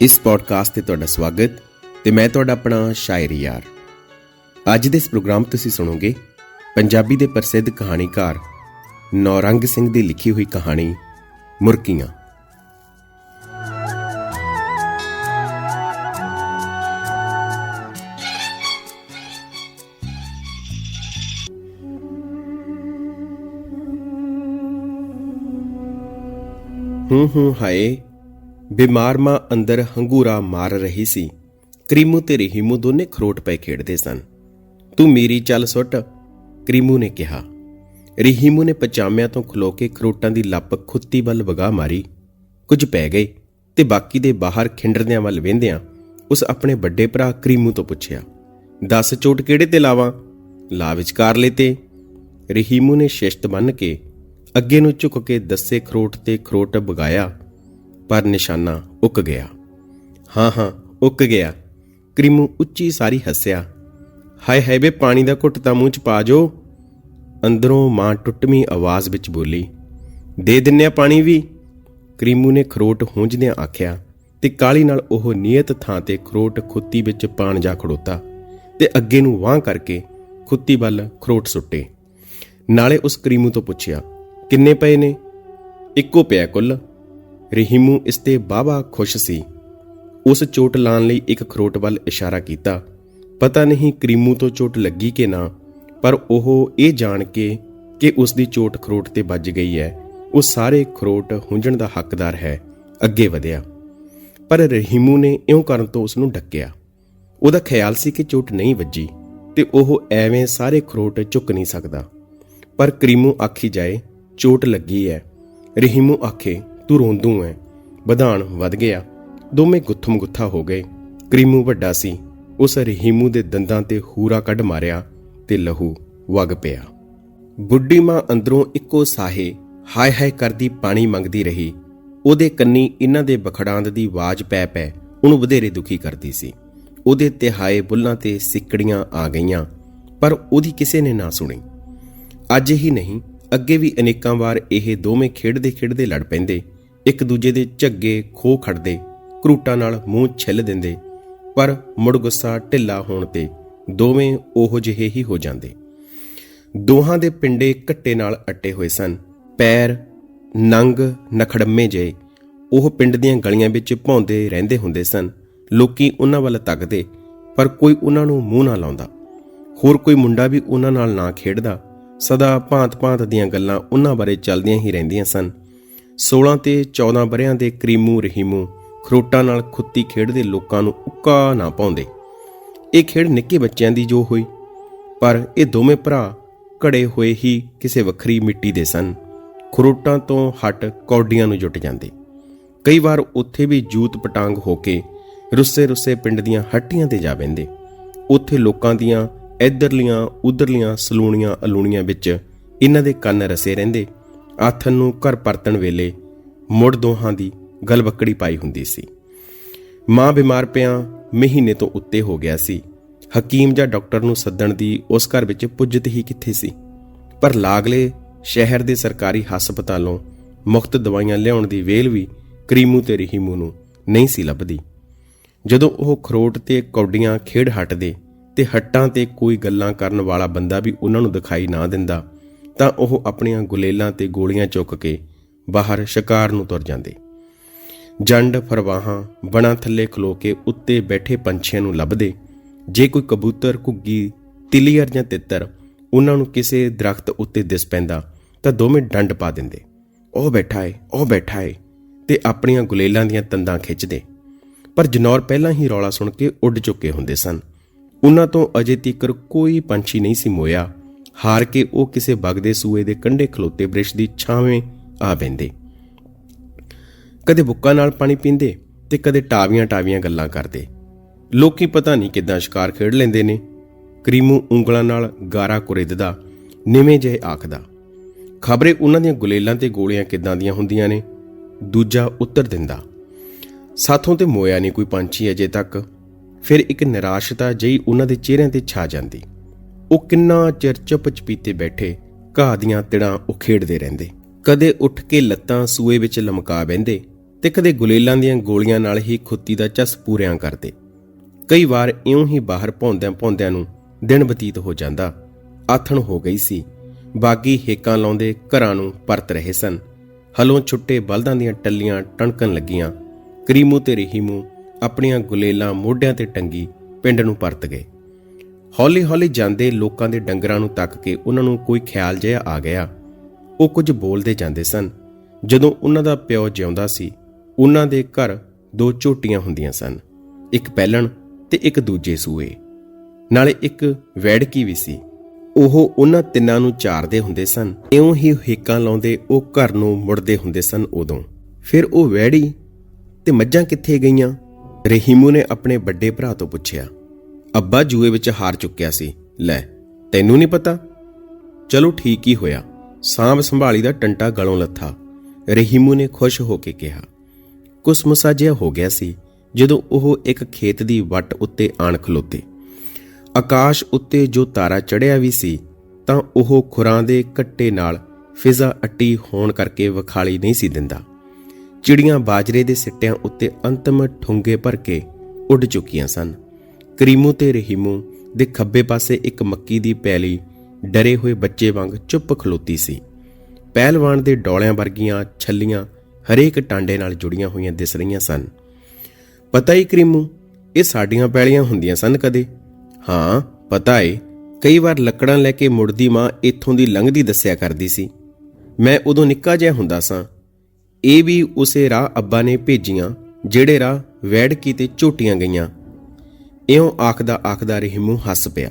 ਇਸ ਪੋਡਕਾਸਟ ਤੇ ਤੁਹਾਡਾ ਸਵਾਗਤ ਤੇ ਮੈਂ ਤੁਹਾਡਾ ਆਪਣਾ ਸ਼ਾਇਰ ਯਾਰ। ਅੱਜ ਦੇ ਇਸ ਪ੍ਰੋਗਰਾਮ ਤੁਸੀਂ ਸੁਣੋਗੇ ਪੰਜਾਬੀ ਦੇ ਪ੍ਰਸਿੱਧ ਕਹਾਣੀਕਾਰ ਨੌਰੰਗ ਸਿੰਘ ਦੀ ਲਿਖੀ ਹੋਈ ਕਹਾਣੀ ਮੁਰਕੀਆਂ। ਹੂੰ ਹੂੰ, ਹਾਏ। ਬਿਮਾਰ ਮਾਂ ਅੰਦਰ ਹੰਗੂਰਾ ਮਾਰ ਰਹੀ ਸੀ। ਕਰੀਮੂ ਤੇ ਰਹੀਮੂ ਦੋਨੇ ਖਰੋਟ ਪਏ ਖੇਡਦੇ ਸਨ। ਤੂੰ ਮੇਰੀ ਚੱਲ ਸੁੱਟ, ਕਰੀਮੂ ਨੇ ਕਿਹਾ। ਰਹੀਮੂ ਨੇ ਪਚਾਮਿਆਂ ਤੋਂ ਖਲੋ ਕੇ ਖਰੋਟਾਂ ਦੀ ਲੱਪ ਖੁੱਤੀ ਵੱਲ ਵਗਾ ਮਾਰੀ। ਕੁਝ ਪੈ ਗਏ ਤੇ ਬਾਕੀ ਦੇ ਬਾਹਰ ਖਿੰਡਰਦਿਆਂ ਵੱਲ ਵੇਂਦਿਆਂ ਉਸ ਆਪਣੇ ਵੱਡੇ ਭਰਾ ਕਰੀਮੂ ਤੋਂ ਪੁੱਛਿਆ, ਦੱਸ ਚੋਟ ਕਿਹੜੇ ਤੇ ਲਾਵਾਂ? ਲਾ ਵਿਚਕਾਰ ਲੈ ਤੇ ਰਹੀਮੂ ਨੇ ਸ਼ਿਸ਼ਤ ਬੰਨ ਕੇ ਅੱਗੇ ਨੂੰ ਝੁਕ ਕੇ ਦੱਸੇ ਖਰੋਟ ਤੇ ਖਰੋਟ ਬਗਾਇਆ ਪਰ ਨਿਸ਼ਾਨਾ ਉੱਕ ਗਿਆ। ਹਾਂ ਹਾਂ, ਉੱਕ ਗਿਆ। ਕਰੀਮੂ ਉੱਚੀ ਸਾਰੀ ਹੱਸਿਆ। ਹਾਏ ਹਾਏ ਬੇ ਪਾਣੀ ਦਾ ਘੁੱਟ ਤਾਂ ਮੂੰਹ ਚ ਪਾ ਜੋ। ਅੰਦਰੋਂ ਮਾਂ ਟੁੱਟਵੀਂ ਆਵਾਜ਼ ਵਿੱਚ ਬੋਲੀ, ਦੇ ਦਿੰਨੇ ਆ ਪਾਣੀ ਵੀ? ਕਰੀਮੂ ਨੇ ਖਰੋਟ ਹੁੰਝਦਿਆਂ ਆਖਿਆ ਤੇ ਕਾਲੀ ਨਾਲ ਉਹ ਨੀਅਤ ਥਾਂ ਤੇ ਖਰੋਟ ਖੁੱਤੀ ਵਿੱਚ ਪਾਣ ਜਾ ਖੜੋਤਾ ਤੇ ਅੱਗੇ ਨੂੰ ਵਾਹ ਕਰਕੇ ਖੁੱਤੀ ਵੱਲ ਖਰੋਟ ਸੁੱਟੇ। ਨਾਲੇ ਉਸ ਕਰੀਮੂ ਤੋਂ ਪੁੱਛਿਆ, ਕਿੰਨੇ ਪਏ ਨੇ? ਇੱਕੋ ਪਿਆ ਕੁੱਲ। ਰਹੀਮੂ ਇਸ ਤੇ ਬਾਬਾ ਖੁਸ਼ ਸੀ। ਉਸ ਚੋਟ ਲਾਣ ਲਈ ਇੱਕ ਖਰੋਟ ਵੱਲ ਇਸ਼ਾਰਾ ਕੀਤਾ। ਪਤਾ ਨਹੀਂ ਕਰੀਮੂ ਤੋਂ ਚੋਟ ਲੱਗੀ ਕਿ ਨਾ, ਪਰ ਉਹ ਇਹ ਜਾਣ ਕੇ ਕਿ ਉਸ ਦੀ ਚੋਟ ਖਰੋਟ ਤੇ ਵੱਜ ਗਈ ਹੈ। ਉਹ ਸਾਰੇ ਖਰੋਟ ਹੁੰਜਣ ਦਾ ਹੱਕਦਾਰ ਹੈ। ਅੱਗੇ ਵਧਿਆ। ਪਰ ਰਹੀਮੂ ਨੇ ਇਉਂ ਕਰਨ ਤੋਂ ਉਸ ਨੂੰ ਡੱਕਿਆ। ਉਹਦਾ ਖਿਆਲ ਸੀ ਕਿ ਚੋਟ ਨਹੀਂ ਵੱਜੀ ਤੇ ਉਹ ਐਵੇਂ ਸਾਰੇ ਖਰੋਟ ਚੁੱਕ ਨਹੀਂ ਸਕਦਾ। ਪਰ ਕਰੀਮੂ ਆਖੀ ਜਾਏ, ਚੋਟ ਲੱਗੀ ਹੈ। ਰਹੀਮੂ ਆਖੇ ਤੂੰ ਰੋਂਦੂ ਐ। ਵਧਾਣ ਵੱਧ ਗਿਆ। ਦੋਵੇਂ ਗੁੱਥਮ ਗੁੱਥਾ ਹੋ ਗਏ। ਕਰੀਮੂ ਵੱਡਾ ਸੀ। ਉਸ ਰਹੀਮੂ ਦੇ ਦੰਦਾਂ ਤੇ ਹੂਰਾ ਕੱਢ ਮਾਰਿਆ ਤੇ ਲਹੂ ਵਗ ਪਿਆ। ਬੁੱਢੀ ਮਾਂ ਅੰਦਰੋਂ ਇੱਕੋ ਸਾਹੇ ਹਾਏ ਹਾਏ ਕਰਦੀ ਪਾਣੀ ਮੰਗਦੀ ਰਹੀ। ਉਹਦੇ ਕੰਨੀ ਇਹਨਾਂ ਦੇ ਬਖੜਾਂਦ ਦੀ ਆਵਾਜ਼ ਪੈ ਪੈ ਉਹਨੂੰ ਵਧੇਰੇ ਦੁਖੀ ਕਰਦੀ ਸੀ। ਉਹਦੇ ਤਿਹਾਏ ਬੁੱਲਾਂ ਤੇ ਸਿੱਕੜੀਆਂ ਆ ਗਈਆਂ, ਪਰ ਉਹਦੀ ਕਿਸੇ ਨੇ ਨਾ ਸੁਣੀ। ਅੱਜ ਹੀ ਨਹੀਂ, ਅੱਗੇ ਵੀ ਅਨੇਕਾਂ ਵਾਰ ਇਹ ਦੋਵੇਂ ਖੇਡਦੇ ਖੇਡਦੇ ਲੜ ਪੈਂਦੇ। ਇੱਕ ਦੂਜੇ ਦੇ ਝੱਗੇ ਖੋ ਖੜਦੇ ਕਰੂਟਾਂ ਨਾਲ ਮੂੰਹ ਛਿੱਲ ਦਿੰਦੇ, ਪਰ ਮੁੜ ਗੁੱਸਾ ਢਿੱਲਾ ਹੋਣ ਤੇ ਦੋਵੇਂ ਉਹੋ ਜਿਹੇ ਹੀ ਹੋ ਜਾਂਦੇ। ਦੋਹਾਂ ਦੇ ਪਿੰਡੇ ਘੱਟੇ ਨਾਲ ਅੱਟੇ ਹੋਏ ਸਨ। ਪੈਰ ਨੰਗ ਨਖੜਮੇ ਜੇ ਉਹ ਪਿੰਡ ਦੀਆਂ ਗਲੀਆਂ ਵਿੱਚ ਭੌਂਦੇ ਰਹਿੰਦੇ ਹੁੰਦੇ ਸਨ। ਲੋਕੀ ਉਹਨਾਂ ਵੱਲ ਤੱਕਦੇ, ਪਰ ਕੋਈ ਉਹਨਾਂ ਨੂੰ ਮੂੰਹ ਨਾ ਲਾਉਂਦਾ। ਹੋਰ ਕੋਈ ਮੁੰਡਾ ਵੀ ਉਹਨਾਂ ਨਾਲ ਨਾ ਖੇਡਦਾ। ਸਦਾ ਭਾਂਤ-ਭਾਂਤ ਦੀਆਂ ਗੱਲਾਂ ਉਹਨਾਂ ਬਾਰੇ ਚੱਲਦੀਆਂ ਹੀ ਰਹਿੰਦੀਆਂ ਸਨ। 16 ਤੇ 14 ਬਰਿਆਂ ਦੇ ਕਰੀਮੂ ਰਹੀਮੂ ਖਰੋਟਾਂ ਨਾਲ ਖੁੱਤੀ ਖੇਡਦੇ ਲੋਕਾਂ ਨੂੰ ਉੱਕਾ ਨਾ ਪਾਉਂਦੇ। ਇਹ ਖੇਡ ਨਿੱਕੇ ਬੱਚਿਆਂ ਦੀ ਜੋ ਹੋਈ, ਪਰ ਇਹ ਦੋਵੇਂ ਭਰਾ ਘੜੇ ਹੋਏ ਹੀ ਕਿਸੇ ਵੱਖਰੀ ਮਿੱਟੀ ਦੇ ਸਨ। ਖਰੋਟਾਂ ਤੋਂ ਹਟ ਕੌਡੀਆਂ ਨੂੰ ਜੁਟ ਜਾਂਦੇ। ਕਈ ਵਾਰ ਉੱਥੇ ਵੀ ਜੂਤ ਪਟਾਂਗ ਹੋ ਕੇ ਰੁੱਸੇ ਰੁੱਸੇ ਪਿੰਡ ਦੀਆਂ ਹੱਟੀਆਂ ਤੇ ਜਾ ਬੈੰਦੇ ਉੱਥੇ ਲੋਕਾਂ ਦੀਆਂ ਇਧਰਲੀਆਂ ਉਧਰਲੀਆਂ ਸਲੂਣੀਆਂ ਅਲੂਣੀਆਂ ਵਿੱਚ ਇਹਨਾਂ ਦੇ ਕੰਨ ਰਸੇ ਰਹਿੰਦੇ। ਆਥਨ ਨੂੰ ਘਰ ਪਰਤਣ ਵੇਲੇ ਮੁੜ ਦੋਹਾਂ ਦੀ ਗਲਬੱਕੜੀ ਪਾਈ ਹੁੰਦੀ ਸੀ। ਮਾਂ ਬਿਮਾਰ ਪਿਆ ਮਹੀਨੇ ਤੋਂ ਉੱਤੇ ਹੋ ਗਿਆ ਸੀ। ਹਕੀਮ ਜਾਂ ਡਾਕਟਰ ਨੂੰ ਸੱਦਣ ਦੀ ਉਸ ਘਰ ਵਿੱਚ ਪੁੱਜਤ ਹੀ ਕਿੱਥੇ ਸੀ। ਪਰ ਲਾਗਲੇ ਸ਼ਹਿਰ ਦੇ ਸਰਕਾਰੀ ਹਸਪਤਾਲੋਂ ਮੁਫਤ ਦਵਾਈਆਂ ਲਿਆਉਣ ਦੀ ਵੇਲ ਵੀ ਕਰੀਮੂ ਤੇ ਰਹੀਮੂ ਨੂੰ ਨਹੀਂ ਸੀ ਲੱਭਦੀ। ਜਦੋਂ ਉਹ ਖਰੋਟ ਤੇ ਕੌਡੀਆਂ ਖੇਡ ਹਟਦੇ ਤੇ ਹੱਟਾਂ ਤੇ ਕੋਈ ਗੱਲਾਂ ਕਰਨ ਵਾਲਾ ਬੰਦਾ ਵੀ ਉਹਨਾਂ ਨੂੰ ਦਿਖਾਈ ਨਾ ਦਿੰਦਾ ਤਾਂ ਉਹ ਆਪਣੀਆਂ ਗੁਲੇਲਾਂ ਤੇ ਗੋਲੀਆਂ ਚੁੱਕ ਕੇ ਬਾਹਰ ਸ਼ਿਕਾਰ ਨੂੰ ਤੁਰ ਜਾਂਦੇ। ਜੰਡ ਫਰਵਾਹਾਂ ਬਣਾ ਥੱਲੇ ਖਲੋ ਕੇ ਉੱਤੇ ਬੈਠੇ ਪੰਛੀਆਂ ਨੂੰ ਲੱਭਦੇ। ਜੇ ਕੋਈ ਕਬੂਤਰ, ਘੁੱਗੀ, ਤਿਲੀਅਰ ਜਾਂ ਤਿੱਤਰ ਉਹਨਾਂ ਨੂੰ ਕਿਸੇ ਦਰਖਤ ਉੱਤੇ ਦਿਸ ਪੈਂਦਾ ਤਾਂ ਦੋਵੇਂ ਡੰਡ ਪਾ ਦਿੰਦੇ। ਉਹ ਬੈਠਾ ਏ ਉਹ ਬੈਠਾ ਏ ਤੇ ਆਪਣੀਆਂ ਗੁਲੇਲਾਂ ਦੀਆਂ ਤੰਦਾਂ ਖਿੱਚਦੇ। ਪਰ ਜਨੌਰ ਪਹਿਲਾਂ ਹੀ ਰੌਲਾ ਸੁਣ ਕੇ ਉੱਡ ਚੁੱਕੇ ਹੁੰਦੇ ਸਨ। ਉਹਨਾਂ ਤੋਂ ਅਜੇ ਤੀਕਰ ਕੋਈ ਪੰਛੀ ਨਹੀਂ ਸੀ ਮੋਇਆ। ਹਾਰ ਕੇ ਉਹ ਕਿਸੇ ਬਗਦੇ ਸੂਏ ਦੇ ਕੰਢੇ ਖਲੋਤੇ ਬ੍ਰਿਸ਼ ਦੀ ਛਾਵੇਂ ਆ ਬੈੰਦੇ ਕਦੇ ਬੁੱਕਾਂ ਨਾਲ ਪਾਣੀ ਪੀਂਦੇ ਤੇ ਕਦੇ ਟਾਵੀਆਂ ਟਾਵੀਆਂ ਗੱਲਾਂ ਕਰਦੇ। ਲੋਕੀ ਪਤਾ ਨਹੀਂ ਕਿਦਾਂ ਸ਼ਿਕਾਰ ਖੇਡ ਲੈਂਦੇ ਨੇ। ਕਰੀਮੂ ਉਂਗਲਾਂ ਨਾਲ ਗਾਰਾ ਕੁਰੇਦਦਾ, ਨਿਵੇਂ ਜਿਹੇ ਆਖਦਾ। ਖਬਰੇ ਉਹਨਾਂ ਦੀਆਂ ਗੁਲੇਲਾਂ ਤੇ ਗੋਲੀਆਂ ਕਿਦਾਂ ਦੀਆਂ ਹੁੰਦੀਆਂ ਨੇ? ਦੂਜਾ ਉੱਤਰ ਦਿੰਦਾ, ਸਾਥੋਂ ਤੇ ਮੋਇਆ ਨਹੀਂ ਕੋਈ ਪੰਛੀ ਅਜੇ ਤੱਕ। ਫਿਰ ਇੱਕ ਨਿਰਾਸ਼ਤਾ ਜਿਹੀ ਉਹਨਾਂ ਦੇ ਚਿਹਰਿਆਂ ਤੇ ਛਾ ਜਾਂਦੀ। ਉਹ ਕਿੰਨਾ ਚਿਰ ਚੁੱਪ ਚਪੀਤੇ ਬੈਠੇ, ਘਾਹ ਦੀਆਂ ਤਿੜਾਂ ਉਖੇੜਦੇ ਰਹਿੰਦੇ। ਕਦੇ ਉੱਠ ਕੇ ਲੱਤਾਂ ਸੂਏ ਵਿੱਚ ਲਮਕਾ ਬੈੰਦੇ ਤੇ ਕਦੇ ਗੁਲੇਲਾਂ ਦੀਆਂ ਗੋਲੀਆਂ ਨਾਲ ਹੀ ਖੁੱਤੀ ਦਾ ਚਸ ਪੂਰਿਆਂ ਕਰਦੇ। ਕਈ ਵਾਰ ਇਉਂ ਹੀ ਬਾਹਰ ਭੌਂਦਿਆਂ ਭੌਂਦਿਆਂ ਨੂੰ ਦਿਨ ਬਤੀਤ ਹੋ ਜਾਂਦਾ। ਆਥਣ ਹੋ ਗਈ ਸੀ। ਬਾਗੀ ਹੇਕਾਂ ਲਾਉਂਦੇ ਘਰਾਂ ਨੂੰ ਪਰਤ ਰਹੇ ਸਨ। ਹਲੋਂ ਛੁੱਟੇ ਬਲਦਾਂ ਦੀਆਂ ਟੱਲੀਆਂ ਟਣਕਣ ਲੱਗੀਆਂ। ਕਰੀਮੂ ਤੇ ਰਹੀਮੂ ਆਪਣੀਆਂ ਗੁਲੇਲਾਂ ਮੋਢਿਆਂ ਤੇ ਟੰਗੀ ਪਿੰਡ ਨੂੰ ਪਰਤ ਗਏ। ਹੌਲੀ-ਹੌਲੀ ਜਾਂਦੇ ਲੋਕਾਂ ਦੇ ਡੰਗਰਾਂ ਨੂੰ ਤੱਕ ਕੇ ਉਹਨਾਂ ਨੂੰ ਕੋਈ ਖਿਆਲ ਜਿਹਾ ਆ ਗਿਆ। ਉਹ ਕੁਝ ਬੋਲਦੇ ਜਾਂਦੇ ਸਨ। ਜਦੋਂ ਉਹਨਾਂ ਦਾ ਪਿਓ ਜਿਉਂਦਾ ਸੀ, ਉਹਨਾਂ ਦੇ ਘਰ ਦੋ ਝੋਟੀਆਂ ਹੁੰਦੀਆਂ ਸਨ, ਇੱਕ ਪਹਿਲਣ ਤੇ ਇੱਕ ਦੂਜੇ ਸੂਏ। ਨਾਲੇ ਇੱਕ ਵੈੜਕੀ ਵੀ ਸੀ। ਉਹ ਉਹਨਾਂ ਤਿੰਨਾਂ ਨੂੰ ਚਾਰਦੇ ਹੁੰਦੇ ਸਨ। ਇਉਂ ਹੀ ਹੇਕਾਂ ਲਾਉਂਦੇ ਉਹ ਘਰ ਨੂੰ ਮੁੜਦੇ ਹੁੰਦੇ ਸਨ ਉਦੋਂ। ਫਿਰ ਉਹ ਵੈੜੀ ਤੇ ਮੱਝਾਂ ਕਿੱਥੇ ਗਈਆਂ? ਰਹੀਮੂ ਨੇ ਆਪਣੇ ਵੱਡੇ ਭਰਾ ਤੋਂ ਪੁੱਛਿਆ। ਅੱਬਾ ਜੂਏ ਵਿੱਚ ਹਾਰ ਚੁੱਕਿਆ ਸੀ। ਲੈ, ਤੈਨੂੰ ਨਹੀਂ ਪਤਾ? ਚਲੋ ਠੀਕ ਹੀ ਹੋਇਆ। ਸਾਂਭ ਸੰਭਾਲੀ ਦਾ ਟੰਟਾ ਗਲੋਂ ਲੱਥਾ। ਰਹੀਮੂ ਨੇ ਖੁਸ਼ ਹੋ ਕੇ ਕਿਹਾ, ਕੁਸਮਸਾ ਜਿਹਾ ਹੋ ਗਿਆ ਸੀ, ਜਦੋਂ ਉਹ ਇੱਕ ਖੇਤ ਦੀ ਵੱਟ ਉੱਤੇ ਆਣ ਖਲੋਤੇ। ਆਕਾਸ਼ ਉੱਤੇ ਜੋ ਤਾਰਾ ਚੜਿਆ ਵੀ ਸੀ, ਤਾਂ ਉਹ ਖੁਰਾਂ ਦੇ ਕੱਟੇ ਨਾਲ ਫਿਜ਼ਾ ਅੱਟੀ ਹੋਣ ਕਰਕੇ ਵਿਖਾਲੀ ਨਹੀਂ ਸੀ ਦਿੰਦਾ। ਚਿੜੀਆਂ ਬਾਜਰੇ ਦੇ ਸਿੱਟਿਆਂ ਉੱਤੇ ਅੰਤਮ ਠੁੰਗੇ ਭਰ ਕੇ ਉੱਡ ਚੁੱਕੀਆਂ ਸਨ। ਕਰੀਮੂ ਤੇ ਰਹੀਮੂ ਦੇ ਖੱਬੇ ਪਾਸੇ ਇੱਕ ਮੱਕੀ ਦੀ ਪੈਲੀ ਡਰੇ ਹੋਏ ਬੱਚੇ ਵਾਂਗ ਚੁੱਪ ਖਲੋਤੀ ਸੀ। ਪਹਿਲਵਾਨ ਦੇ ਡੋਲਿਆਂ ਵਰਗੀਆਂ ਛੱਲੀਆਂ ਹਰੇਕ ਟਾਂਡੇ ਨਾਲ ਜੁੜੀਆਂ ਹੋਈਆਂ ਦਿਸ ਰਹੀਆਂ ਸਨ। ਪਤਾ ਹੀ ਕਰੀਮੂ, ਇਹ ਸਾਡੀਆਂ ਪੈਲੀਆਂ ਹੁੰਦੀਆਂ ਸਨ ਕਦੇ? ਹਾਂ, ਪਤਾ ਏ। ਕਈ ਵਾਰ ਲੱਕੜਾਂ ਲੈ ਕੇ ਮੁੜਦੀ ਮਾਂ ਇੱਥੋਂ ਦੀ ਲੰਘਦੀ ਦੱਸਿਆ ਕਰਦੀ ਸੀ। ਮੈਂ ਉਦੋਂ ਨਿੱਕਾ ਜਿਹਾ ਹੁੰਦਾ ਸਾਂ। ਇਹ ਵੀ ਉਸੇ ਰਾਹ ਅੱਬਾ ਨੇ ਭੇਜੀਆਂ, ਜਿਹੜੇ ਰਾਹ ਵੈੜਕੀ ਤੇ ਝੋਟੀਆਂ ਗਈਆਂ। ਇਉਂ ਆਖਦਾ ਆਖਦਾ ਰਹਿਮੂ ਹੱਸ ਪਿਆ।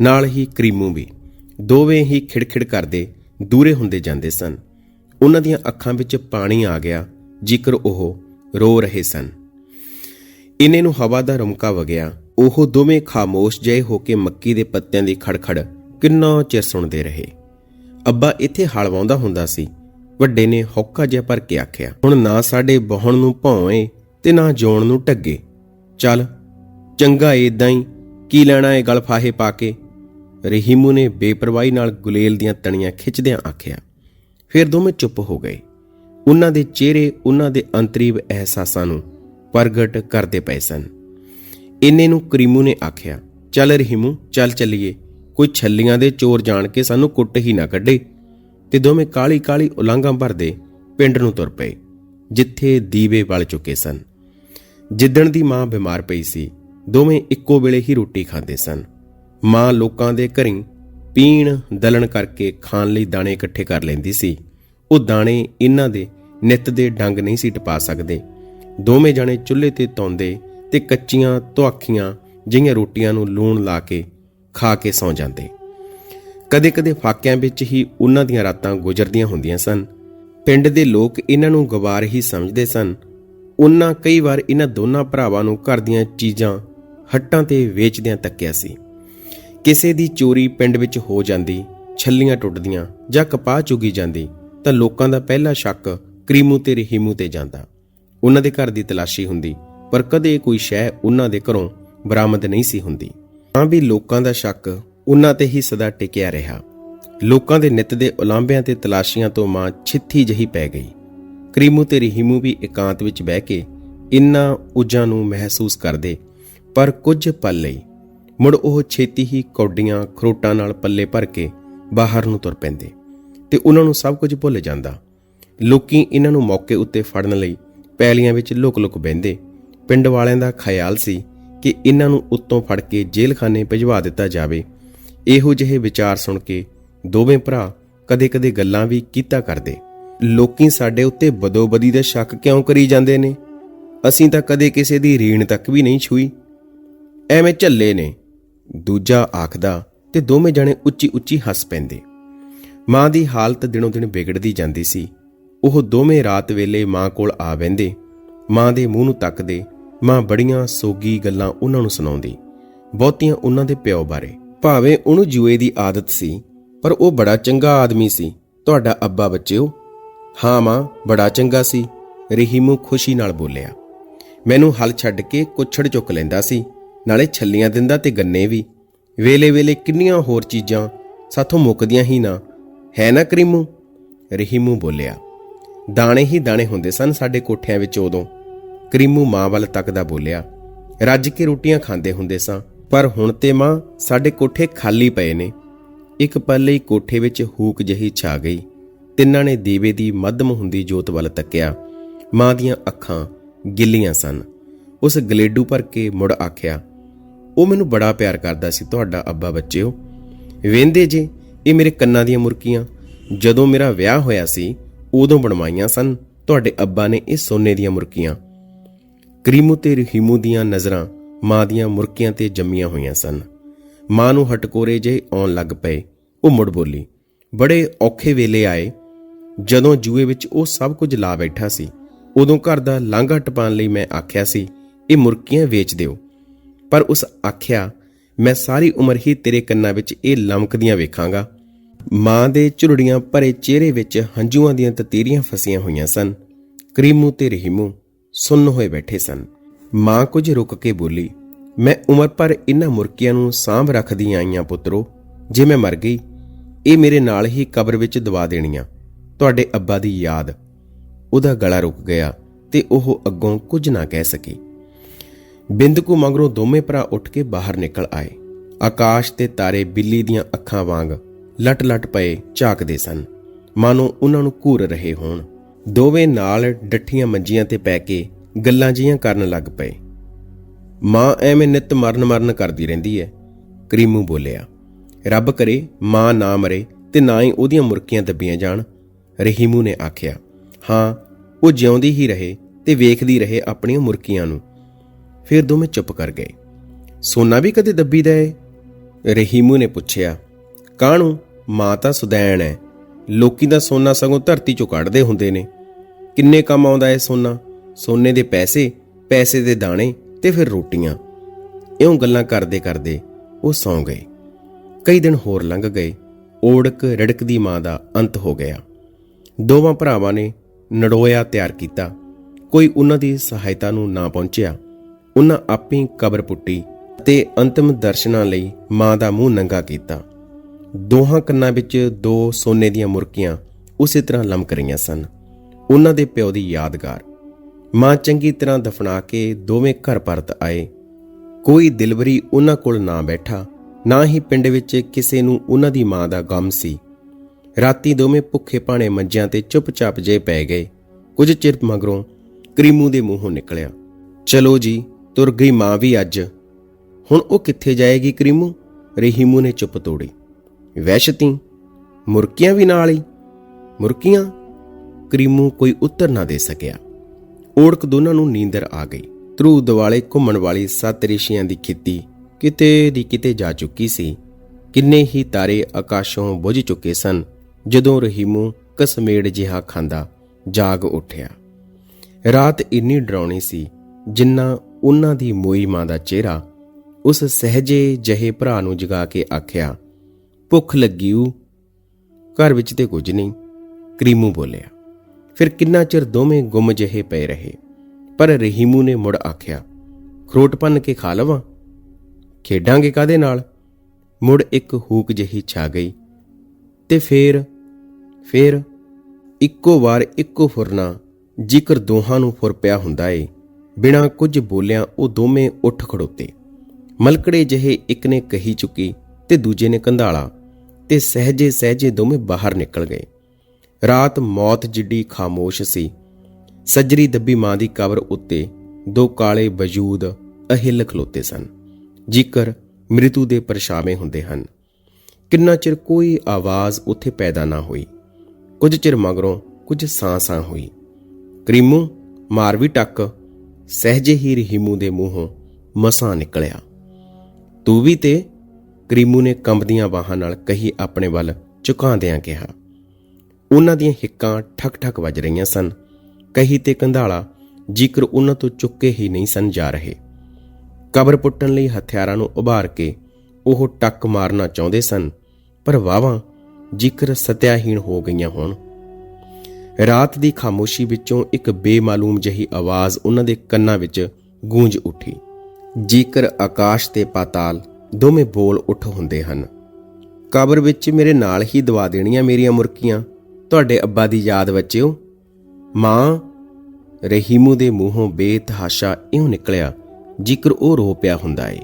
ਨਾਲ ਹੀ ਕਰੀਮੂ ਵੀ ਦੋਵੇਂ ਹੀ ਖਿੜਖਿੜ ਕਰਦੇ ਦੂਰੇ ਹੁੰਦੇ ਜਾਂਦੇ ਸਨ। ਉਹਨਾਂ ਦੀਆਂ ਅੱਖਾਂ ਵਿੱਚ ਪਾਣੀ ਆ ਗਿਆ, ਜਿਕਰ ਉਹ ਰੋ ਰਹੇ ਸਨ। ਇਨੇ ਨੂੰ ਹਵਾ ਦਾ ਰਮਕਾ ਵਗਿਆ, ਉਹ ਦੋਵੇਂ ਖਾਮੋਸ਼ ਜਿਹੇ ਹੋ ਕੇ ਮੱਕੀ ਦੇ ਪੱਤਿਆਂ ਦੀ ਖੜਖੜ ਕਿੰਨਾ ਚਿਰ ਸੁਣਦੇ ਰਹੇ। ਅੱਬਾ ਇੱਥੇ ਹਲਵਾਉਂਦਾ ਹੁੰਦਾ ਸੀ। ਵੱਡੇ ਨੇ ਹੌਕਾ ਜਿਹਾ ਭਰ ਕੇ ਆਖਿਆ, ਹੁਣ ਨਾ ਸਾਡੇ ਬਹਣ ਨੂੰ ਭੌਂ ਤੇ ਨਾ ਜੋਣ ਨੂੰ ਢੱਗੇ ਚੱਲ ਚੰਗਾ ਏਦਾਂ ਹੀ ਕੀ ਲੈਣਾ ਏ ਗਲਫਾਹੇ ਪਾ ਕੇ? ਰਹੀਮੂ ਨੇ ਬੇਪਰਵਾਹੀ ਨਾਲ ਗੁਲੇਲ ਦੀਆਂ ਤਣੀਆਂ ਖਿੱਚਦਿਆਂ ਆਖਿਆ, ਫਿਰ ਦੋਵੇਂ ਚੁੱਪ ਹੋ ਗਏ। ਉਹਨਾਂ ਦੇ ਚਿਹਰੇ, ਉਹਨਾਂ ਦੇ ਅੰਤਰੀਬ ਅਹਿਸਾਸਾਂ ਨੂੰ ਪ੍ਰਗਟ ਕਰਦੇ ਪਏ ਸਨ। ਇੰਨੇ ਨੂੰ ਕਰੀਮੂ ਨੇ ਆਖਿਆ, ਚੱਲ ਰਹੀਮੂ, ਚੱਲ ਚੱਲੀਏ। ਕੋਈ ਛੱਲੀਆਂ ਦੇ ਚੋਰ ਜਾਣ ਕੇ ਸਾਨੂੰ ਕੁੱਟ ਹੀ ਨਾ ਕੱਢੇ। ਤੇ ਦੋਵੇਂ ਕਾਲੀ ਕਾਲੀ ਉਲਾਂਘਾਂ ਭਰਦੇ ਪਿੰਡ ਨੂੰ ਤੁਰ ਪਏ, ਜਿੱਥੇ ਦੀਵੇ ਬਲ ਚੁੱਕੇ ਸਨ। ਜਿੱਦਣ ਦੀ ਮਾਂ ਬਿਮਾਰ ਪਈ ਸੀ ਦੋਵੇਂ ਇੱਕੋ ਵੇਲੇ ਹੀ ਰੋਟੀ ਖਾਂਦੇ ਸਨ। ਮਾਂ ਲੋਕਾਂ ਦੇ ਘਰੀਂ ਪੀਣ, ਦਲਣ ਕਰਕੇ ਖਾਣ ਲਈ ਦਾਣੇ ਇਕੱਠੇ ਕਰ ਲੈਂਦੀ ਸੀ। ਉਹ ਦਾਣੇ ਇਹਨਾਂ ਦੇ ਨਿੱਤ ਦੇ ਡੰਗ ਨਹੀਂ ਸੀ ਟਪਾ ਸਕਦੇ। ਦੋਵੇਂ ਜਣੇ ਚੁੱਲ੍ਹੇ ਤੇ ਤੌਂਦੇ ਤੇ ਕੱਚੀਆਂ ਤੁਆਖੀਆਂ ਜਿਹੀਆਂ ਰੋਟੀਆਂ ਨੂੰ ਲੂਣ ਲਾ ਕੇ ਖਾ ਕੇ ਸੌਂ ਜਾਂਦੇ। ਕਦੇ-ਕਦੇ ਫਾਕਿਆਂ ਵਿੱਚ ਹੀ ਉਹਨਾਂ ਦੀਆਂ ਰਾਤਾਂ ਗੁਜ਼ਰਦੀਆਂ ਹੁੰਦੀਆਂ ਸਨ। ਪਿੰਡ ਦੇ ਲੋਕ ਇਹਨਾਂ ਨੂੰ ਗਵਾਰ ਹੀ ਸਮਝਦੇ ਸਨ। ਉਹਨਾਂ ਕਈ ਵਾਰ ਇਹਨਾਂ ਦੋਨਾਂ ਭਰਾਵਾਂ ਨੂੰ ਘਰ ਦੀਆਂ ਚੀਜ਼ਾਂ ਹੱਟਾਂ ਤੇ ਵੇਚਦਿਆਂ ਤੱਕਿਆ ਸੀ। ਕਿਸੇ ਦੀ ਚੋਰੀ ਪਿੰਡ ਵਿੱਚ ਹੋ ਜਾਂਦੀ, ਛੱਲੀਆਂ ਟੁੱਟਦੀਆਂ ਜਾਂ ਕਪਾਹ ਚੁਗੀ ਜਾਂਦੀ, ਤਾਂ ਲੋਕਾਂ ਦਾ ਪਹਿਲਾ ਸ਼ੱਕ ਕਰੀਮੂ ਤੇ ਰਹੀਮੂ ਤੇ ਜਾਂਦਾ। ਉਹਨਾਂ ਦੇ ਘਰ ਦੀ ਤਲਾਸ਼ੀ ਹੁੰਦੀ, ਪਰ ਕਦੇ ਕੋਈ ਸ਼ੈ ਉਹਨਾਂ ਦੇ ਘਰੋਂ ਬਰਾਮਦ ਨਹੀਂ ਸੀ ਹੁੰਦੀ। ਤਾਂ ਵੀ ਲੋਕਾਂ ਦਾ ਸ਼ੱਕ ਉਹਨਾਂ ਤੇ ਹੀ ਸਦਾ ਟਿਕਿਆ ਰਿਹਾ। ਲੋਕਾਂ ਦੇ ਨਿੱਤ ਦੇ ਉਲਾਂਭਿਆਂ ਤੇ ਤਲਾਸ਼ੀਆਂ ਤੋਂ ਮਾਂ ਛਿੱਥੀ ਜਹੀ ਪੈ ਗਈ। ਕਰੀਮੂ ਤੇ ਰਹੀਮੂ ਵੀ ਇਕਾਂਤ ਵਿੱਚ ਬਹਿ ਕੇ ਇਨ੍ਹਾਂ ਉਜਾਂ ਨੂੰ ਮਹਿਸੂਸ ਕਰਦੇ ਪਰ ਕੁਝ ਪਲ ਲਈ ਮੁੜ ਉਹ ਛੇਤੀ ਹੀ ਕੌਡੀਆਂ ਖਰੋਟਾਂ ਨਾਲ ਪੱਲੇ ਭਰ ਕੇ ਬਾਹਰ ਨੂੰ ਤੁਰ ਪੈਂਦੇ ਤੇ ਉਹਨਾਂ ਨੂੰ ਸਭ ਕੁਝ ਭੁੱਲ ਜਾਂਦਾ। ਲੋਕੀ ਇਹਨਾਂ ਨੂੰ ਮੌਕੇ ਉੱਤੇ ਫੜਨ ਲਈ ਪੈਲੀਆਂ ਵਿੱਚ ਲੁਕ-ਲੁਕ ਬਹਿੰਦੇ। ਪਿੰਡ ਵਾਲਿਆਂ ਦਾ ਖਿਆਲ ਸੀ ਕਿ ਇਹਨਾਂ ਨੂੰ ਉੱਤੋਂ ਫੜ ਕੇ ਜੇਲ੍ਹਖਾਨੇ ਭਿਜਵਾ ਦਿੱਤਾ ਜਾਵੇ। ਇਹੋ ਜਿਹੇ ਵਿਚਾਰ ਸੁਣ ਕੇ ਦੋਵੇਂ ਭਰਾ ਕਦੇ-ਕਦੇ ਗੱਲਾਂ ਵੀ ਕੀਤਾ ਕਰਦੇ। ਲੋਕੀ ਸਾਡੇ ਉੱਤੇ ਬਦੋਬਦੀ ਦਾ ਸ਼ੱਕ ਕਿਉਂ ਕਰੀ ਜਾਂਦੇ ਨੇ? ਅਸੀਂ ਤਾਂ ਕਦੇ ਕਿਸੇ ਦੀ ਰੀਣ ਤੱਕ ਵੀ ਨਹੀਂ ਛੂਈ। ਐਵੇਂ ਝੱਲੇ ਨੇ। ਦੂਜਾ ਆਖਦਾ, ਤੇ ਦੋਵੇਂ ਜਣੇ ਉੱਚੀ ਉੱਚੀ ਹੱਸ ਪੈਂਦੇ। ਮਾਂ ਦੀ ਹਾਲਤ ਦਿਨੋਂ ਦਿਨ ਵਿਗੜਦੀ ਜਾਂਦੀ ਸੀ। ਉਹ ਦੋਵੇਂ ਰਾਤ ਵੇਲੇ ਮਾਂ ਕੋਲ ਆ ਬੈੰਦੇ ਮਾਂ ਦੇ ਮੂੰਹ ਨੂੰ ਤੱਕਦੇ। ਮਾਂ ਬੜੀਆਂ ਸੋਗੀ ਗੱਲਾਂ ਉਹਨਾਂ ਨੂੰ ਸੁਣਾਉਂਦੀ। ਬਹੁਤੀਆਂ ਉਹਨਾਂ ਦੇ ਪਿਓ ਬਾਰੇ। ਭਾਵੇਂ ਉਹਨੂੰ ਜੂਏ ਦੀ ਆਦਤ ਸੀ, ਪਰ ਉਹ ਬੜਾ ਚੰਗਾ ਆਦਮੀ ਸੀ। ਤੁਹਾਡਾ ਅੱਬਾ ਬੱਚਿਓ? ਹਾਂ ਮਾਂ, ਬੜਾ ਚੰਗਾ ਸੀ। ਰਹੀਮੂ ਖੁਸ਼ੀ ਨਾਲ ਬੋਲਿਆ। ਮੈਨੂੰ ਹਲ ਛੱਡ ਕੇ ਕੁੱਛੜ ਚੁੱਕ ਲੈਂਦਾ ਸੀ। ਨਾਲੇ ਛੱਲੀਆਂ ਦਿੰਦਾ ਤੇ ਗੰਨੇ ਵੀ। ਵੇਲੇ ਵੇਲੇ ਕਿੰਨੀਆਂ ਹੋਰ ਚੀਜ਼ਾਂ ਸਾਥੋਂ ਮੁੱਕਦੀਆਂ ਹੀ ਨਾ। ਹੈ ਨਾ ਕਰੀਮੂ? ਰਹੀਮੂ ਬੋਲਿਆ, ਦਾਣੇ ਹੀ ਦਾਣੇ ਹੁੰਦੇ ਸਨ ਸਾਡੇ ਕੋਠਿਆਂ ਵਿੱਚ ਉਦੋਂ। ਕਰੀਮੂ ਮਾਂ ਵੱਲ ਤੱਕਦਾ ਬੋਲਿਆ, ਰੱਜ ਕੇ ਰੋਟੀਆਂ ਖਾਂਦੇ ਹੁੰਦੇ ਸਾਂ, ਪਰ ਹੁਣ ਤੇ ਮਾਂ ਸਾਡੇ ਕੋਠੇ ਖਾਲੀ ਪਏ ਨੇ। ਇੱਕ ਪਲ ਲਈ ਕੋਠੇ ਵਿੱਚ ਹੂਕ ਜਹੀ ਛਾ ਗਈ। ਤਿੰਨਾਂ ਨੇ ਦੀਵੇ ਦੀ ਮੱਧਮ ਹੁੰਦੀ ਜੋਤ ਵੱਲ ਤੱਕਿਆ। ਮਾਂ ਦੀਆਂ ਅੱਖਾਂ ਗਿੱਲੀਆਂ ਸਨ। ਉਸ ਗਲੇਡੂ ਭਰ ਕੇ ਮੁੜ ਆਖਿਆ ਉਹ ਮੈਨੂੰ ਬੜਾ ਪਿਆਰ ਕਰਦਾ ਸੀ, ਤੁਹਾਡਾ ਅੱਬਾ ਬੱਚਿਓ। ਵੇਂਦੇ ਜੇ, ਇਹ ਮੇਰੇ ਕੰਨਾਂ ਦੀਆਂ ਮੁਰਕੀਆਂ। ਜਦੋਂ ਮੇਰਾ ਵਿਆਹ ਹੋਇਆ ਸੀ, ਉਦੋਂ ਬਣਵਾਈਆਂ ਸਨ। ਤੁਹਾਡੇ ਅੱਬਾ ਨੇ ਇਹ ਸੋਨੇ ਦੀਆਂ ਮੁਰਕੀਆਂ। ਕਰੀਮੂ ਤੇ ਰਹੀਮੂ ਦੀਆਂ ਨਜ਼ਰਾਂ ਮਾਂ ਦੀਆਂ ਮੁਰਕੀਆਂ ਤੇ ਜੰਮੀਆਂ ਹੋਈਆਂ ਸਨ। ਮਾਂ ਨੂੰ ਹਟਕੋਰੇ ਜੇ ਆਉਣ ਲੱਗ ਪਏ, ਉਹ ਮੁੜ ਬੋਲੀ, ਬੜੇ ਔਖੇ ਵੇਲੇ ਆਏ। ਜਦੋਂ ਜੂਏ ਵਿੱਚ ਉਹ ਸਭ ਕੁਝ ਲਾ ਬੈਠਾ ਸੀ, ਉਦੋਂ ਘਰ ਦਾ ਲਾਂਘਾ ਟਪਾਉਣ ਲਈ ਮੈਂ ਆਖਿਆ ਸੀ, ਇਹ ਮੁਰਕੀਆਂ ਵੇਚ ਦਿਓ। ਪਰ ਉਸ ਆਖਿਆ, ਮੈਂ ਸਾਰੀ ਉਮਰ ਹੀ ਤੇਰੇ ਕੰਨਾਂ ਵਿੱਚ ਇਹ ਲਮਕਦੀਆਂ ਵੇਖਾਂਗਾ। ਮਾਂ ਦੇ ਝੁਰੜੀਆਂ ਭਰੇ ਚਿਹਰੇ ਵਿੱਚ ਹੰਝੂਆਂ ਦੀਆਂ ਤਤੀਰੀਆਂ ਫਸੀਆਂ ਹੋਈਆਂ ਸਨ। ਕਰੀਮੂ ਤੇ ਰਹੀਮੂ ਸੁੰਨ ਹੋਏ ਬੈਠੇ ਸਨ। ਮਾਂ ਕੁਝ ਰੁਕ ਕੇ ਬੋਲੀ, ਮੈਂ ਉਮਰ ਭਰ ਇਹਨਾਂ ਮੁਰਕੀਆਂ ਨੂੰ ਸਾਂਭ ਰੱਖਦੀ ਆਈਆਂ ਪੁੱਤਰੋ, ਜੇ ਮੈਂ ਮਰ ਗਈ, ਇਹ ਮੇਰੇ ਨਾਲ ਹੀ ਕਬਰ ਵਿੱਚ ਦਵਾ ਦੇਣੀਆਂ। ਤੁਹਾਡੇ ਅੱਬਾ ਦੀ ਯਾਦ। ਉਹਦਾ ਗਲਾ ਰੁਕ ਗਿਆ ਤੇ ਉਹ ਅੱਗੋਂ ਕੁਝ ਨਾ ਕਹਿ ਸਕੀ। ਬਿੰਦਕੂ ਮਗਰੋਂ ਦੋਵੇਂ ਭਰਾ ਉੱਠ ਕੇ ਬਾਹਰ ਨਿਕਲ ਆਏ। ਆਕਾਸ਼ ਤੇ ਤਾਰੇ ਬਿੱਲੀ ਦੀਆਂ ਅੱਖਾਂ ਵਾਂਗ ਲਟ-ਲਟ ਪਏ ਝਾਕਦੇ ਸਨ। ਮਾਨੋ ਉਹਨਾਂ ਨੂੰ ਘੂਰ ਰਹੇ ਹੋਣ। ਦੋਵੇਂ ਨਾਲ ਡੱਠੀਆਂ ਮੰਜੀਆਂ ਤੇ ਪੈ ਕੇ ਗੱਲਾਂ ਜੀਆਂ ਕਰਨ ਲੱਗ ਪਏ। ਮਾਂ ਐਵੇਂ ਨਿਤ ਮਰਨ ਮਰਨ ਕਰਦੀ ਰਹਿੰਦੀ ਹੈ ਕਰੀਮੂ ਬੋਲਿਆ। ਰੱਬ ਕਰੇ, ਮਾਂ ਨਾ ਮਰੇ ਤੇ ਨਾ ਹੀ ਉਹਦੀਆਂ ਮੁਰਕੀਆਂ ਦੱਬੀਆਂ ਜਾਣ। ਰਹੀਮੂ ਨੇ ਆਖਿਆ, ਹਾਂ, ਉਹ ਜਿਉਂਦੀ ਹੀ ਰਹੇ ਤੇ ਵੇਖਦੀ ਰਹੇ ਆਪਣੀਆਂ ਮੁਰਕੀਆਂ ਨੂੰ। ਫਿਰ ਦੋਵੇਂ ਚੁੱਪ ਕਰ ਗਏ। ਸੋਨਾ ਵੀ ਕਦੇ ਦੱਬੀ ਦਾ ਏ ਰਹੀਮੂ ਨੇ ਪੁੱਛਿਆ ਕਾਹਨੂੰ ਮਾਂ ਤਾਂ ਸੁਦੈਣ ਹੈ ਲੋਕੀ ਦਾ ਸੋਨਾ ਸਗੋਂ ਧਰਤੀ ਚੋਂ ਕੱਢਦੇ ਹੁੰਦੇ ਨੇ। ਕਿੰਨੇ ਕੰਮ ਆਉਂਦਾ ਏ ਸੋਨਾ? ਸੋਨੇ ਦੇ ਪੈਸੇ ਪੈਸੇ ਦੇ ਦਾਣੇ ਤੇ ਫਿਰ ਰੋਟੀਆਂ। ਇਉਂ ਗੱਲਾਂ ਕਰਦੇ ਕਰਦੇ ਉਹ ਸੌਂ ਗਏ। ਕਈ ਦਿਨ ਹੋਰ ਲੰਘ ਗਏ। ਓੜਕ ਰੜਕਦੀ ਮਾਂ ਦਾ ਅੰਤ ਹੋ ਗਿਆ। ਦੋਵਾਂ ਭਰਾਵਾਂ ਨੇ ਨੜੋਇਆ ਤਿਆਰ ਕੀਤਾ। ਕੋਈ ਉਹਨਾਂ ਦੀ ਸਹਾਇਤਾ ਨੂੰ ਨਾ ਪਹੁੰਚਿਆ। ਉਹਨਾਂ ਆਪੇ ਕਬਰ ਪੁੱਟੀ ਤੇ ਅੰਤਮ ਦਰਸ਼ਨਾਂ ਲਈ ਮਾਂ ਦਾ ਮੂੰਹ ਨੰਗਾ ਕੀਤਾ। ਦੋਹਾਂ ਕੰਨਾਂ ਵਿੱਚ ਦੋ ਸੋਨੇ ਦੀਆਂ ਮੁਰਕੀਆਂ ਉਸੇ ਤਰ੍ਹਾਂ ਲਮਕ ਰਹੀਆਂ ਸਨ। ਉਹਨਾਂ ਦੇ ਪਿਓ ਦੀ ਯਾਦਗਾਰ। ਮਾਂ ਚੰਗੀ ਤਰ੍ਹਾਂ ਦਫਨਾ ਕੇ ਦੋਵੇਂ ਘਰ ਪਰਤ ਆਏ। ਕੋਈ ਦਿਲਬਰੀ ਉਹਨਾਂ ਕੋਲ ਨਾ ਬੈਠਾ, ਨਾ ਹੀ ਪਿੰਡ ਵਿੱਚ ਕਿਸੇ ਨੂੰ ਉਹਨਾਂ ਦੀ ਮਾਂ ਦਾ ਗਮ ਸੀ। ਰਾਤੀ ਦੋਵੇਂ ਭੁੱਖੇ ਭਾਣੇ ਮੰਜਿਆਂ ਤੇ ਚੁੱਪਚਾਪ ਜੇ ਪੈ ਗਏ। ਕੁਝ ਚਿਰ ਮਗਰੋਂ ਕਰੀਮੂ ਦੇ ਮੂੰਹੋਂ ਨਿਕਲਿਆ, ਚਲੋ ਜੀ ਤੁਰ ਗਈ ਮਾਂ ਵੀ ਅੱਜ। ਹੁਣ ਉਹ ਕਿੱਥੇ ਜਾਏਗੀ ਕਰੀਮੂ? ਰਹੀਮੂ ਨੇ ਚੁੱਪ ਤੋੜੀ। ਵੈਸ਼ਤੀ ਮੁਰਕੀਆਂ ਵੀ ਨਾਲ ਹੀ ਮੁਰਕੀਆਂ? ਕਰੀਮੂ ਕੋਈ ਉੱਤਰ ਨਾ ਦੇ ਸਕਿਆ। ਓੜਕ ਦੋਨਾਂ ਨੂੰ ਨੀਂਦਰ ਆ ਗਈ। ਧਰੂ ਦਿਵਾਲੇ ਘੁੰਮਣ ਵਾਲੀ ਸੱਤ ਰਿਸ਼ੀਆਂ ਦੀ ਖੇਤੀ ਕਿਤੇ ਦੀ ਕਿਤੇ ਜਾ ਚੁੱਕੀ ਸੀ। ਕਿੰਨੇ ਹੀ ਤਾਰੇ ਆਕਾਸ਼ੋਂ ਬੁਝ ਚੁੱਕੇ ਸਨ, ਜਦੋਂ ਰਹੀਮੂ ਕਸਮੇੜ ਜਿਹਾ ਖਾਂਦਾ ਜਾਗ ਉੱਠਿਆ। ਰਾਤ ਇੰਨੀ ਡਰਾਉਣੀ ਸੀ, ਜਿੰਨਾ ਉਹਨਾਂ ਦੀ ਮੋਈ ਮਾਂ ਦਾ ਚਿਹਰਾ ਉਸ ਸਹਜੇ ਜਹੇ ਭਰਾ ਨੂੰ ਜਗਾ ਕੇ ਆਖਿਆ, ਭੁੱਖ ਲੱਗੀ ਊ? ਘਰ ਵਿੱਚ ਤੇ ਕੁਝ ਨਹੀਂ, ਕਰੀਮੂ ਬੋਲਿਆ। ਫਿਰ ਕਿੰਨਾ ਚਿਰ ਦੋਵੇਂ ਗੁੰਮ ਜਿਹੇ ਪਏ ਰਹੇ, ਪਰ ਰਹੀਮੂ ਨੇ ਮੁੜ ਆਖਿਆ, ਖਰੋਟ ਪੰਨ ਕੇ ਖਾ ਲਵਾਂ? ਖੇਡਾਂਗੇ ਕਾਦੇ ਨਾਲ? ਮੁੜ ਇੱਕ ਹੂਕ ਜਿਹੀ ਛਾ ਗਈ ਤੇ ਫੇਰ ਫੇਰ ਇੱਕੋ ਵਾਰ ਇੱਕੋ ਫੁਰਨਾ ਜਿਕਰ ਦੋਹਾਂ ਨੂੰ ਫੁਰ ਪਿਆ ਹੁੰਦਾ ਏ। ਬਿਨਾਂ ਕੁਝ ਬੋਲਿਆਂ ਉਹ ਦੋਵੇਂ ਉੱਠ ਖੜੋਤੇ। ਮਲਕੜੇ ਜਿਹੇ ਇੱਕ ਨੇ ਕਹੀ ਚੁੱਕੀ ਤੇ ਦੂਜੇ ਨੇ ਕੰਧਾਲਾ ਤੇ ਸਹਜੇ ਸਹਜੇ ਦੋਵੇਂ ਬਾਹਰ ਨਿਕਲ ਗਏ। ਰਾਤ ਮੌਤ ਜਿੱਡੀ ਖਾਮੋਸ਼ ਸੀ। ਸੱਜਰੀ ਦੱਬੀ ਮਾਂ ਦੀ ਕਬਰ ਉੱਤੇ ਦੋ ਕਾਲੇ ਵਜੂਦ ਅਹਿਲ ਖਲੋਤੇ ਸਨ। ਜਿਕਰ ਮ੍ਰਿਤੂ ਦੇ ਪਰਛਾਵੇਂ ਹੁੰਦੇ ਹਨ। ਕਿੰਨਾ ਚਿਰ ਕੋਈ ਆਵਾਜ਼ ਉੱਥੇ ਪੈਦਾ ਨਾ ਹੋਈ। ਕੁਝ ਚਿਰ ਮਗਰੋਂ ਕੁਝ ਸਾਂ-ਸਾਂ ਹੋਈ। ਕਰੀਮੂ, ਮਾਰ ਵੀ ਟੱਕ। ਸਹਿਜੇ ਹੀ ਰਹੀਮੂ ਦੇ ਮੂੰਹੋਂ ਮਸਾਂ ਨਿਕਲਿਆ। ਤੂੰ ਵੀ ਤੇ ਕਰੀਮੂ ਨੇ ਕੰਬਦੀਆਂ ਬਾਹਾਂ ਨਾਲ ਕਹੀ ਆਪਣੇ ਵੱਲ ਝੁਕਾਉਂਦਿਆਂ ਕਿਹਾ। ਉਹਨਾਂ ਦੀਆਂ ਹਿੱਕਾਂ ਠਕ-ਠਕ ਵੱਜ ਰਹੀਆਂ ਸਨ। ਕਹੀ ਤੇ ਕੰਧਾਲਾ, ਜਿਕਰ ਉਹਨਾਂ ਤੋਂ ਚੁੱਕੇ ਹੀ ਨਹੀਂ ਸਨ ਜਾ ਰਹੇ। ਕਬਰ ਪੁੱਟਣ ਲਈ ਹਥਿਆਰਾਂ ਨੂੰ ਉਭਾਰ ਕੇ ਉਹ ਟੱਕ ਮਾਰਨਾ ਚਾਹੁੰਦੇ ਸਨ, ਪਰ ਵਾਵਾਂ ਜਿਕਰ ਸਤਿਆਹੀਣ ਹੋ ਗਈਆਂ ਹੋਣ। ਰਾਤ ਦੀ ਖਾਮੋਸ਼ੀ ਵਿੱਚੋਂ ਇੱਕ ਬੇਮਾਲੂਮ ਜਹੀ ਆਵਾਜ਼ ਉਹਨਾਂ ਦੇ ਕੰਨਾਂ ਵਿੱਚ ਗੂੰਜ ਉੱਠੀ। ਜੀਕਰ ਆਕਾਸ਼ ਤੇ ਪਾਤਾਲ ਦੋਵੇਂ ਬੋਲ ਉੱਠ ਹੁੰਦੇ ਹਨ। ਕਬਰ ਵਿੱਚ ਮੇਰੇ ਨਾਲ ਹੀ ਦਵਾ ਦੇਣੀਆਂ ਮੇਰੀਆਂ ਮੁਰਕੀਆਂ। ਤੁਹਾਡੇ ਅੱਬਾ ਦੀ ਯਾਦ ਬੱਚਿਓ, ਮਾਂ ਰਹੀਮੂ ਦੇ ਮੂੰਹੋਂ ਬੇਤਹਾਸ਼ਾ ਇਉਂ ਨਿਕਲਿਆ ਜਿਕਰ ਉਹ ਰੋ ਪਿਆ ਹੁੰਦਾ ਏ।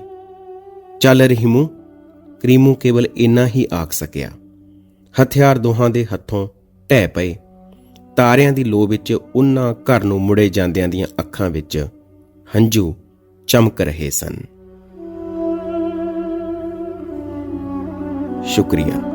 ਚੱਲ ਰਹੀਮੂ, ਕਰੀਮੂ ਕੇਵਲ ਇੰਨਾ ਹੀ ਆਖ ਸਕਿਆ। ਹਥਿਆਰ ਦੋਹਾਂ ਦੇ ਹੱਥੋਂ ਢਹਿ ਪਏ। ਤਾਰਿਆਂ ਦੀ ਲੋ ਵਿੱਚ ਉਹਨਾਂ ਘਰ ਨੂੰ ਮੁੜੇ ਜਾਂਦਿਆਂ ਦੀਆਂ ਅੱਖਾਂ ਵਿੱਚ ਹੰਝੂ ਚਮਕ ਰਹੇ ਸਨ। ਸ਼ੁਕਰੀਆ।